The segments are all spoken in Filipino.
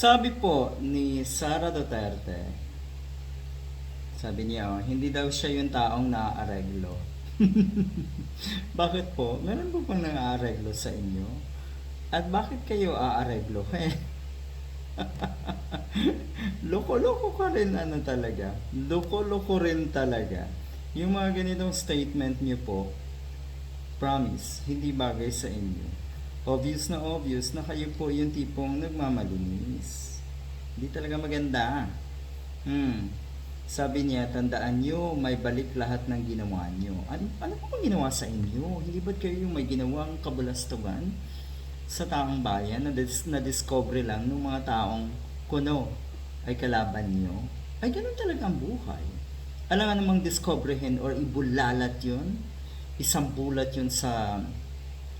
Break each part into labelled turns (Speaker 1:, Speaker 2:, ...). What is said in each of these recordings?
Speaker 1: Sabi po ni Sara Duterte, sabi niya, oh, hindi daw siya yung taong naaareglo. bakit po? Meron po bang nang-aareglo sa inyo? At bakit kayo aareglo? Loko-loko ka rin ano talaga. Loko-loko rin talaga. Yung mga ganitong statement niyo po, promise, hindi bagay sa inyo. Obvious na obvious na kayo po yung tipong nagmamalinis. Hindi talaga maganda. Hmm. Sabi niya, tandaan nyo, may balik lahat ng ginawa nyo. Ano, ano po bang ginawa sa inyo? Hindi ba't kayo yung may ginawang kabulastugan sa taong bayan na, dis- na discover lang ng mga taong kuno ay kalaban nyo? Ay, ganun talaga ang buhay. Alam nga namang discoveryhin or ibulalat yun, isang bulat yun sa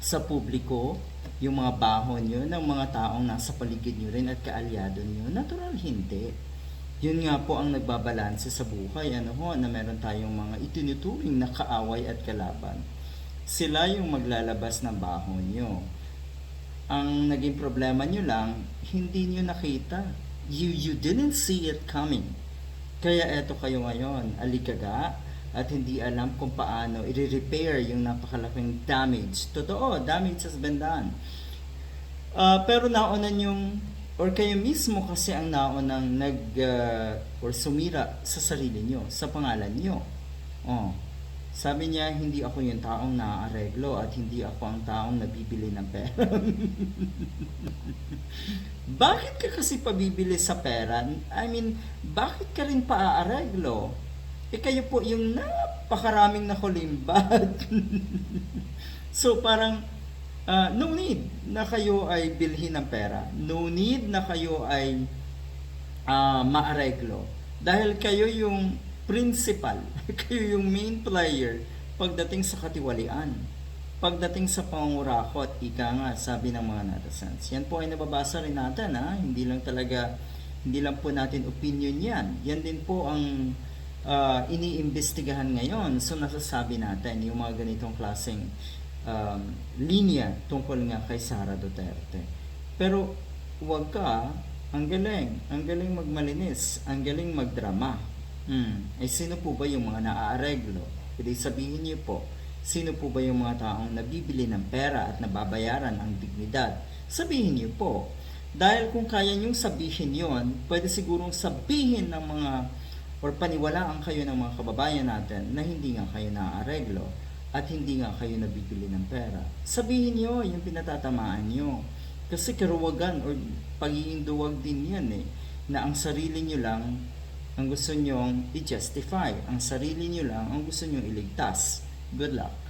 Speaker 1: sa publiko, yung mga bahon nyo ng mga taong nasa paligid nyo rin at kaalyado nyo. Natural, hindi. Yun nga po ang nagbabalanse sa buhay ano ho na meron tayong mga itinuturing na kaaway at kalaban. Sila yung maglalabas ng bahon nyo. Ang naging problema nyo lang hindi nyo nakita. You you didn't see it coming. Kaya eto kayo ngayon aligaga at hindi alam kung paano i-repair yung napakalaking damage totoo damage has been done Ah, pero naunan yung or kayo mismo kasi ang naunang nag ah, or sumira sa sarili nyo, sa pangalan nyo. Oh. Sabi niya, hindi ako yung taong naaareglo at hindi ako ang taong nabibili ng pera. bakit ka kasi pabibili sa pera? I mean, bakit ka rin paaareglo? Eh kayo po yung napakaraming nakulimbat. so parang Ah, no need na kayo ay bilhin ng pera. No need na kayo ay ah, maareglo. Dahil kayo yung principal, kayo yung main player pagdating sa katiwalian. Pagdating sa pangurakot, ika nga, sabi ng mga netizens. Yan po ay nababasa rin natin, ha? Hindi lang talaga, hindi lang po natin opinion yan. Yan din po ang ah, iniimbestigahan ngayon. So, nasasabi natin yung mga ganitong klaseng um, linya tungkol nga kay Sara Duterte. Pero wag ka, ang galing, ang galing magmalinis, ang galing magdrama. Hmm. Eh sino po ba yung mga naaareglo? Hindi sabihin niyo po, sino po ba yung mga taong nabibili ng pera at nababayaran ang dignidad? Sabihin niyo po. Dahil kung kaya niyong sabihin yon, pwede sigurong sabihin ng mga or paniwalaan kayo ng mga kababayan natin na hindi nga kayo naaareglo at hindi nga kayo nabibili ng pera. Sabihin niyo yung pinatatamaan niyo. Kasi karuwagan or pagiging duwag din yan eh, na ang sarili niyo lang ang gusto nyong i-justify. Ang sarili niyo lang ang gusto nyong iligtas. Good luck.